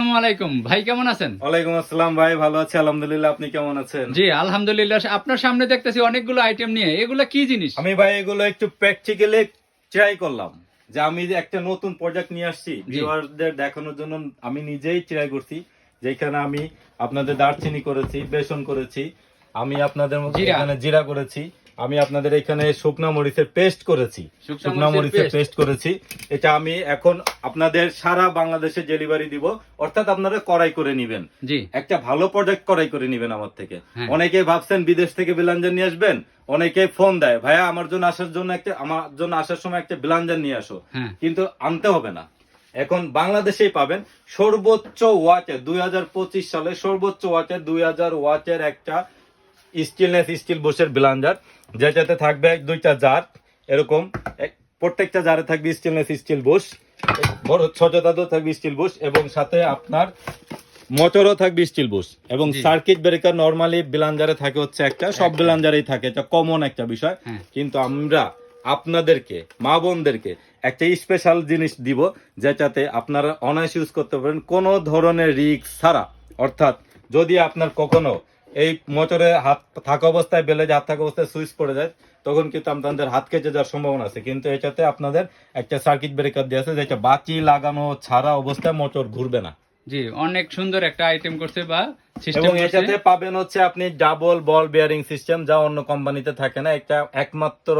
আসসালামু আলাইকুম। ভাই কেমন আছেন? ওয়ালাইকুম আসসালাম ভাই ভালো আছি আলহামদুলিল্লাহ আপনি কেমন আছেন? জি আলহামদুলিল্লাহ আপনার সামনে দেখতেছি অনেকগুলো আইটেম নিয়ে। এগুলো কি জিনিস? আমি ভাই এগুলো একটু প্র্যাকটিক্যালি ট্রাই করলাম। যে আমি একটা নতুন নিয়ে আসছি ভিউয়ারদের দেখানোর জন্য আমি নিজেই ট্রাই করছি যেখানে আমি আপনাদের দারচিনি করেছি বেসন করেছি আমি আপনাদের মধ্যে এখানে জিরা করেছি। আমি আপনাদের এখানে শুকনা মরিচের পেস্ট করেছি। শুকনা মরিচের পেস্ট করেছি। এটা আমি এখন আপনাদের সারা বাংলাদেশে ডেলিভারি দিব। অর্থাৎ আপনারা কড়াই করে নেবেন। জি। একটা ভালো প্রোডাক্ট করাই করে নিবেন আমার থেকে। হ্যাঁ। অনেকে ভাবছেন বিদেশ থেকে বিলাঞ্জার নিয়ে আসবেন। অনেকে ফোন দেয় ভাইয়া আমার জন্য আসার জন্য একটা আমার জন্য আসার সময় একটা বিলাঞ্জার নিয়ে আসো। হ্যাঁ। কিন্তু আনতে হবে না। এখন বাংলাদেশেই পাবেন সর্বোচ্চ ওয়াটের দুই সালে সর্বোচ্চ ওয়াটের দুই হাজার ওয়াটের একটা স্টিলনেস স্টিল বুশের ব্লান্ডার যেটাতে থাকবে এক দুইটা জার এরকম প্রত্যেকটা জারে থাকবে স্টিলনেস স্টিল বুশ বড় ছোট দাদু থাকবে স্টিল বুশ এবং সাথে আপনার মোটরও থাকবে স্টিল বুশ এবং। সার্কিট ব্রেকার নরমালি ব্লান্ডারে থাকে হচ্ছে একটা সব। ব্লান্ডারেই থাকে এটা কমন একটা বিষয় হ্যাঁ। কিন্তু আমরা আপনাদেরকে মা বোনদেরকে একটা স্পেশাল জিনিস দিব যেটাতে আপনারা অনায়াস ইউজ করতে পারেন কোনো ধরনের রিক্স ছাড়া অর্থাৎ যদি আপনার কখনো এই মোটরে হাত থাকা অবস্থায়, বেলে হাত থাকা অবস্থায় সুইচ পড়ে যায়, তখন কিন্তু আপনাদের হাত কেটে যাওয়ার সম্ভাবনা আছে। কিন্তু এটাতে আপনাদের একটা সার্কিট ব্রেকার দিয়ে আছে, যেটা বাতি লাগানো ছাড়া অবস্থায় মোটর ঘুরবে না। জি, অনেক সুন্দর একটা আইটেম করছে বা এবং এটাতে পাবেন হচ্ছে আপনি ডাবল বল বিয়ারিং সিস্টেম যা অন্য কোম্পানিতে থাকে না। একটা একমাত্র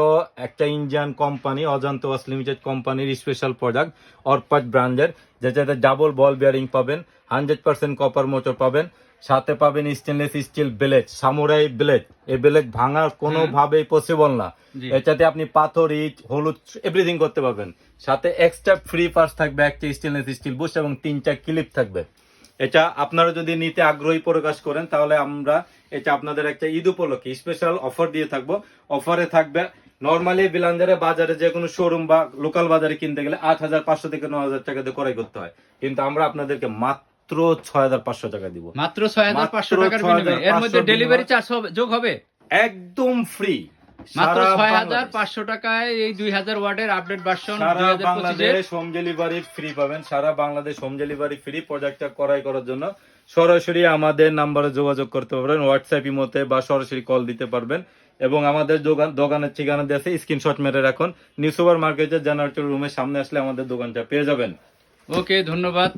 একটা ইন্ডিয়ান কোম্পানি অজন্ত ওয়াস লিমিটেড কোম্পানির স্পেশাল প্রোডাক্ট অরপাট ব্র্যান্ডের যেটাতে ডাবল বল বিয়ারিং পাবেন হান্ড্রেড পার্সেন্ট কপার মোটর পাবেন সাথে পাবেন stainless steel blade samurai blade এই ব্লেড ভাঙার কোনোভাবেই পসিবল না। এটাতে আপনি পাথর ইট হলুদ এভরিথিং করতে পারবেন। সাথে এক্সট্রা ফ্রি পার্স থাকবে একটা স্টেনলেস স্টিল বুশ এবং তিনটা ক্লিপ থাকবে। এটা আপনারা যদি নিতে আগ্রহী প্রকাশ করেন তাহলে আমরা এটা আপনাদের একটা ঈদ উপলক্ষে স্পেশাল অফার দিয়ে থাকব। অফারে থাকবে নর্মালি বিলাঞ্জারে বাজারে যে কোনো শোরুম বা লোকাল বাজারে কিনতে গেলে আট হাজার পাঁচশো থেকে ন হাজার টাকা দিয়ে ক্রয় করতে হয়। কিন্তু আমরা আপনাদেরকে মাত্র ছয় হাজার পাঁচশো টাকা দিব। মাত্র ছয় হাজার পাঁচশো মাত্র টাকার এর মধ্যে ডেলিভারি চার্জ যোগ হবে? একদম ফ্রি মাত্র ছয় হাজার পাঁচশো টাকায় এই দুই হাজার ওয়ার্ডের আপডেট ভার্সন সারা বাংলাদেশ হোম ডেলিভারি ফ্রি পাবেন। সারা বাংলাদেশ হোম ডেলিভারি ফ্রি প্রোডাক্টটা ক্রয় করার জন্য। সরাসরি আমাদের নাম্বারে যোগাযোগ করতে পারবেন হোয়াটসঅ্যাপ ইমোতে বা সরাসরি কল দিতে পারবেন। এবং আমাদের দোকান দোকানের ঠিকানা দিয়ে আছে স্ক্রিনশট মেরে রাখুন। নিউ সুপার মার্কেটের জেনারেটর রুমের সামনে আসলে আমাদের দোকানটা পেয়ে যাবেন। ওকে ধন্যবাদ।